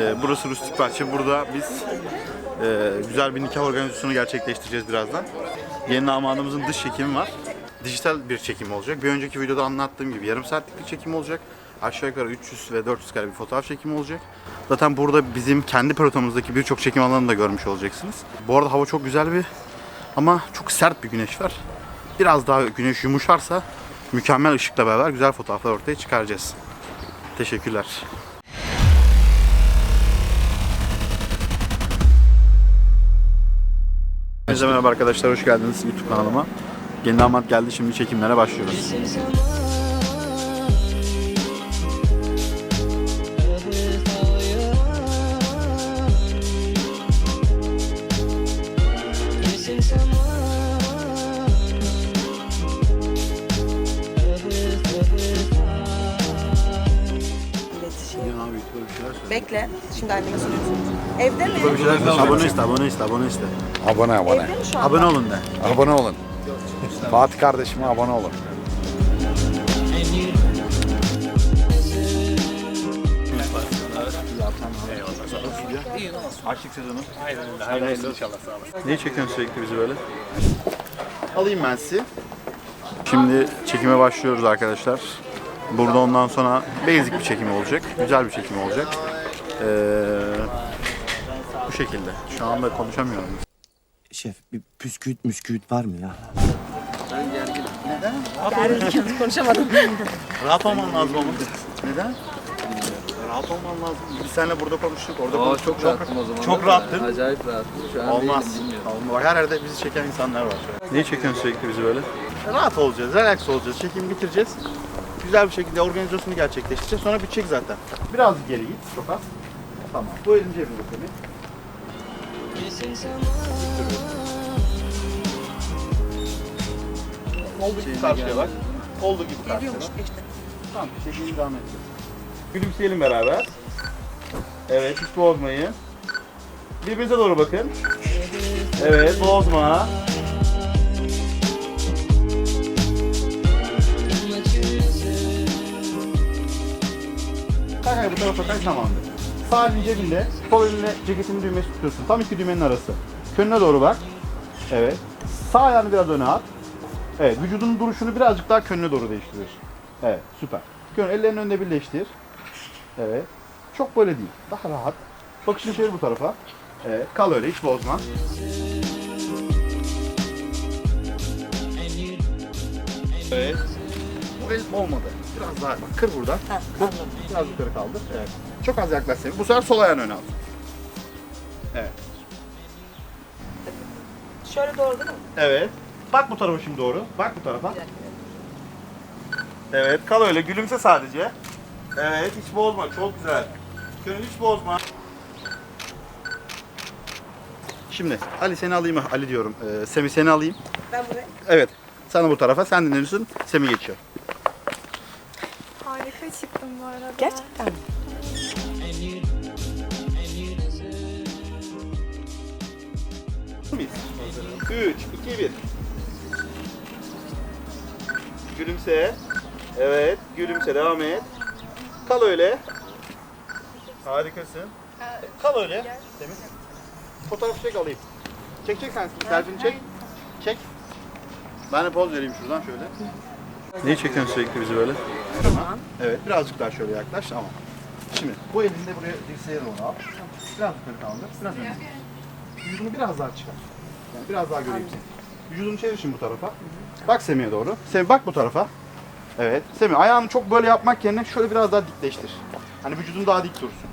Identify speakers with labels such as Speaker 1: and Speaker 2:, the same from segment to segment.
Speaker 1: Ee, burası Rustik Bahçe. Burada biz e, güzel bir nikah organizasyonu gerçekleştireceğiz birazdan. Yeni damadımızın dış çekimi var. Dijital bir çekim olacak. Bir önceki videoda anlattığım gibi yarım saatlik bir çekim olacak. Aşağı yukarı 300 ve 400 kare bir fotoğraf çekimi olacak. Zaten burada bizim kendi pelotonumuzdaki birçok çekim alanını da görmüş olacaksınız. Bu arada hava çok güzel bir ama çok sert bir güneş var. Biraz daha güneş yumuşarsa mükemmel ışıkla beraber güzel fotoğraflar ortaya çıkaracağız. Teşekkürler. Herkese merhaba arkadaşlar, hoş geldiniz YouTube kanalıma. Yeni damat geldi, şimdi çekimlere başlıyoruz.
Speaker 2: Bekle. Şimdi anneme soruyorsun. Evde mi?
Speaker 1: Abone iste, abone iste, abone iste.
Speaker 3: Abone abone.
Speaker 2: Evde mi şu anda?
Speaker 1: Abone olun de.
Speaker 3: Abone olun. Fatih kardeşime abone olun.
Speaker 1: Açlık sezonu. Aynen öyle. Hayırlısı inşallah sağ olasın. Niye çekiyorsun sürekli bizi böyle? Alayım ben sizi. Şimdi çekime başlıyoruz arkadaşlar. Burada ondan sonra basic bir çekim olacak. Güzel bir çekim olacak. Ee, bu şekilde. Şu anda konuşamıyorum.
Speaker 4: Şef bir püsküüt müsküüt var mı ya?
Speaker 2: Gerginken konuşamadım.
Speaker 1: Rahat olman lazım ama. Neden? Rahat olman lazım. Biz seninle burada konuştuk, orada
Speaker 5: Aa,
Speaker 1: konuştuk.
Speaker 5: çok rahattım o zaman.
Speaker 1: Çok rahattın.
Speaker 5: Acayip rahattım. Şu an
Speaker 1: Olmaz. Olmaz. Bak her yerde bizi çeken insanlar var. Niye çekiyorsun sürekli bizi böyle? Rahat olacağız, relax olacağız. Çekimi bitireceğiz. Güzel bir şekilde organizasyonu gerçekleştireceğiz. Sonra bitecek zaten. Biraz geri git, çok az. Tamam. Bu elin cebinde senin. Oldu gibi karşıya bak. Oldu gibi karşıya bak. Tamam, çekimi devam edeceğiz. Gülümseyelim beraber. Evet, hiç bozmayın. Birbirinize doğru bakın. Evet, bozma. Kay bu tarafa kay tamamdır. Elin cebinde, sol elinle ceketinin düğmesi tutuyorsun. Tam iki düğmenin arası. Könüne doğru bak. Evet. Sağ ayağını biraz öne at. Evet, vücudunun duruşunu birazcık daha könüne doğru değiştiriyorsun. Evet, süper. Kön, ellerini önüne birleştir. Evet. Çok böyle değil. Daha rahat. Bakışını çevir bu tarafa. Evet, kal öyle, hiç bozma. Evet. El olmadı. Biraz daha bak, kır buradan.
Speaker 2: Ha,
Speaker 1: Kır. Biraz yukarı kaldır. Evet. Çok az yaklaş. Bu sefer sol ayağını öne al. Evet.
Speaker 2: Şöyle doğru değil mi?
Speaker 1: Evet. Bak bu tarafa şimdi doğru. Bak bu tarafa. Evet, kal öyle. Gülümse sadece. Evet, hiç bozma. Çok güzel. Gönül hiç bozma. Şimdi Ali seni alayım mı? Ali diyorum. Ee, Semi seni alayım.
Speaker 2: Ben buraya.
Speaker 1: Evet. Sen de bu tarafa. Sen dinleniyorsun. Semi geçiyor.
Speaker 6: Harika çıktım bu arada.
Speaker 2: Gerçekten mi?
Speaker 1: Miyiz? 3, 2, 1. Gülümse. Evet, gülümse. Devam et. Kal öyle. Harikasın. Kal öyle. Temiz. Fotoğraf çek alayım. Çek çek sen. Selfie'ni çek. Çek. Ben de poz vereyim şuradan şöyle. Niye çekiyorsun sürekli bizi böyle? Tamam. Evet, birazcık daha şöyle yaklaş. Tamam. Şimdi bu elinde buraya dirseğe doğru al. Biraz yukarı kaldır. Biraz öne. Vücudunu biraz daha çıkar. Yani biraz daha göreyim seni. Vücudunu çevir şimdi bu tarafa. Bak Semih'e doğru. Semih bak bu tarafa. Evet. Semih ayağını çok böyle yapmak yerine şöyle biraz daha dikleştir. Hani vücudun daha dik dursun.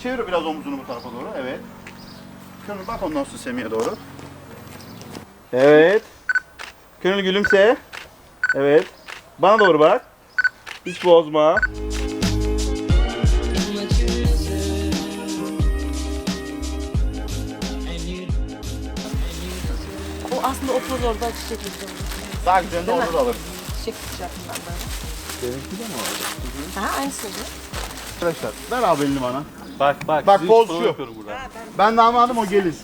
Speaker 1: Çevir biraz omuzunu bu tarafa doğru. Evet. Gönül bak ondan sonra Semih'e doğru. Evet. Gönül gülümse. Evet. Bana doğru bak. Hiç bozma.
Speaker 2: O aslında o poz orada çiçek gibi.
Speaker 1: Daha güzelini de orada da alırız.
Speaker 2: Çiçek tutacaktım ben böyle.
Speaker 1: Benimki de mi var?
Speaker 2: Ha aynısı bu.
Speaker 1: Arkadaşlar ver abi elini bana.
Speaker 5: Bak bak.
Speaker 1: Bak poz şu. Ben damadım o gelin.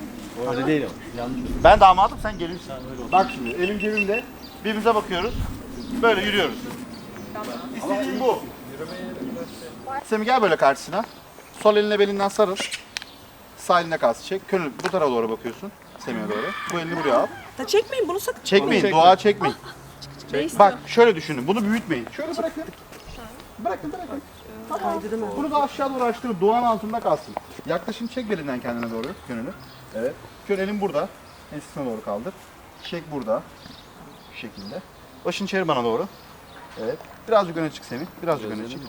Speaker 5: Öyle değil o. Yanlış.
Speaker 1: Ben damadım sen gelinsin. Bak şimdi elim cebimde. Birbirimize bakıyoruz. Böyle yürüyoruz. İstediğim bu. Semih gel böyle karşısına. Sol eline belinden sarıl. Sağ eline kalsın. Çek. Könül bu tarafa doğru bakıyorsun. Semih'e doğru. Bu elini buraya al.
Speaker 2: Da çekmeyin bunu sakın.
Speaker 1: Çekmeyin.
Speaker 5: çekme.
Speaker 1: Dua çekmeyin.
Speaker 2: Ne istiyor?
Speaker 1: Bak şöyle düşünün. Bunu büyütmeyin. Şöyle bırakın. Bırakın bırakın.
Speaker 2: Onu.
Speaker 1: Bunu da aşağı doğru açtırın. Duanın altında kalsın. Yaklaşım çek belinden kendine doğru. Gönülü. Evet. Şöyle elin burada. Ensesine doğru kaldır. Çek burada. Bu şekilde. Başını çevir bana doğru. Evet. Birazcık öne çık Semih. Birazcık öne çık.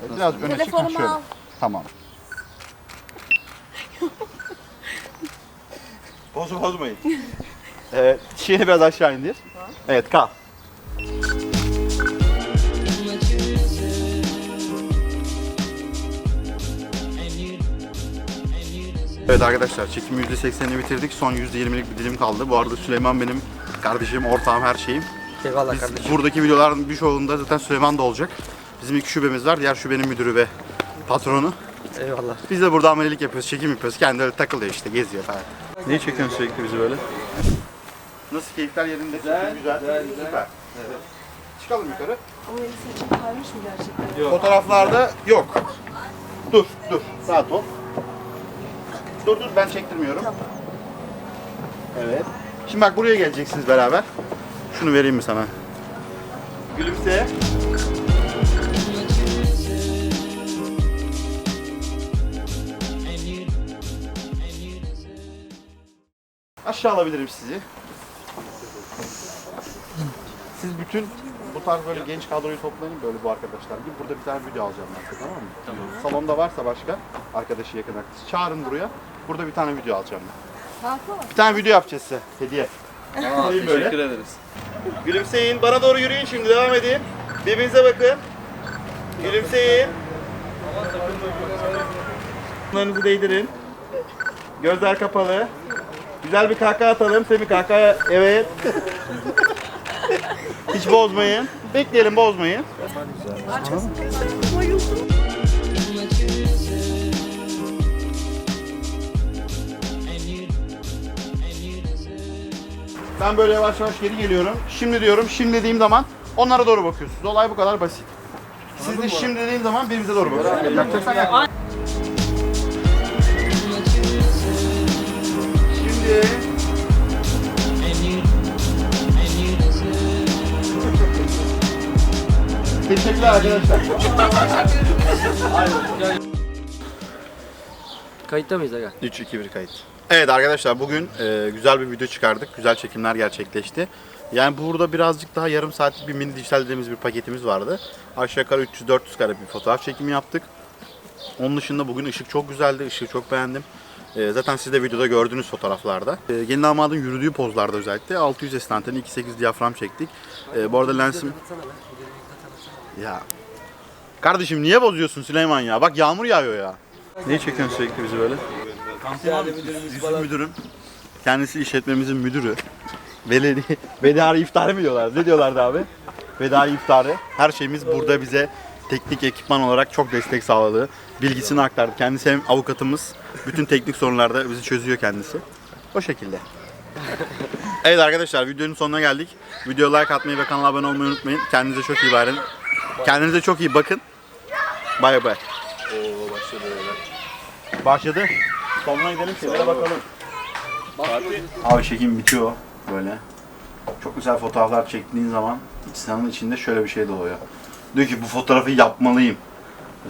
Speaker 1: Evet, birazcık öne çık. Ha,
Speaker 2: Telefonumu
Speaker 1: şöyle.
Speaker 2: al.
Speaker 1: Tamam. Bozu bozmayın. Evet. Şeyini biraz aşağı indir. Evet kal. Evet arkadaşlar çekimi %80'ini bitirdik. Son %20'lik bir dilim kaldı. Bu arada Süleyman benim kardeşim, ortağım, her şeyim.
Speaker 4: Eyvallah
Speaker 1: Biz
Speaker 4: kardeşim.
Speaker 1: buradaki videoların bir çoğunda zaten Süleyman da olacak. Bizim iki şubemiz var. Diğer şubenin müdürü ve patronu.
Speaker 4: Eyvallah.
Speaker 1: Biz de burada amelilik yapıyoruz, çekim yapıyoruz. Kendi öyle takılıyor işte, geziyor falan. Niye çekiyorsun sürekli bizi böyle? Nasıl keyifler yerinde? Güzel, güzel, güzel. Süper. Evet. Çıkalım yukarı.
Speaker 2: O elbise için mı gerçekten?
Speaker 1: Fotoğraflarda yok. Dur, dur. Rahat ol. Dur dur ben çektirmiyorum. Evet. Şimdi bak buraya geleceksiniz beraber. Şunu vereyim mi sana? Gülümse. Aşağı alabilirim sizi. Bütün bu tarz böyle genç kadroyu toplayın böyle bu arkadaşlar gibi. Burada bir tane video alacağım ben size tamam mı? Salonda varsa başka arkadaşı yakın arkadaşı çağırın buraya. Burada bir tane video alacağım ben. Bir tane video yapacağız size hediye. Alayım böyle.
Speaker 5: Teşekkür ederiz.
Speaker 1: Gülümseyin. Bana doğru yürüyün şimdi. Devam edin. Birbirinize bakın. Gülümseyin. Bunlarınızı değdirin. Gözler kapalı. Güzel bir kahkaha atalım. Semih kahkaha. Evet. Hiç bozmayın. Bekleyelim bozmayın. Ben böyle yavaş yavaş geri geliyorum. Şimdi diyorum, şimdi dediğim zaman onlara doğru bakıyorsunuz. Olay bu kadar basit. Siz de şimdi dediğim zaman birbirimize doğru bakıyorsunuz. Şimdi Teşekkürler arkadaşlar.
Speaker 4: Kayıtta mıyız aga?
Speaker 1: 3 2 1 kayıt. Evet arkadaşlar bugün e, güzel bir video çıkardık. Güzel çekimler gerçekleşti. Yani burada birazcık daha yarım saatlik bir mini dijital dediğimiz bir paketimiz vardı. Aşağı yukarı 300-400 kare bir fotoğraf çekimi yaptık. Onun dışında bugün ışık çok güzeldi. Işığı çok beğendim. E, zaten siz de videoda gördüğünüz fotoğraflarda. E, gelin damadın yürüdüğü pozlarda özellikle 600 esnanteni 2.8 diyafram çektik. E, bu arada lensim... Ya Kardeşim niye bozuyorsun Süleyman ya? Bak yağmur yağıyor ya. Niye çekiyorsun sürekli bizi böyle? Yusuf müdürüm. Kendisi işletmemizin müdürü. Veli, Vedari iftarı mı diyorlar? Ne diyorlardı abi? Vedai iftarı. Her şeyimiz burada bize teknik ekipman olarak çok destek sağladı. Bilgisini aktardı. Kendisi hem avukatımız. Bütün teknik sorunlarda bizi çözüyor kendisi. O şekilde. evet arkadaşlar videonun sonuna geldik. Videoya like atmayı ve kanala abone olmayı unutmayın. Kendinize çok iyi bakın. Kendinize çok iyi bakın. Bay bay. Oo başladı öyle. Başladı. Sonuna gidelim şeylere bakalım. Abi çekim bitiyor böyle. Çok güzel fotoğraflar çektiğin zaman insanın içinde şöyle bir şey doğuyor. Diyor ki bu fotoğrafı yapmalıyım.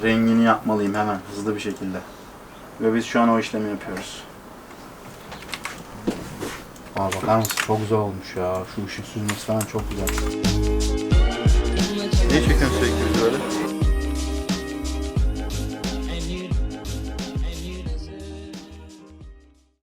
Speaker 1: Rengini yapmalıyım hemen hızlı bir şekilde. Ve biz şu an o işlemi yapıyoruz. Aa bakar mısın? Çok güzel olmuş ya. Şu ışık süzmesi falan çok güzel. Niye çekiyorsun sürekli böyle?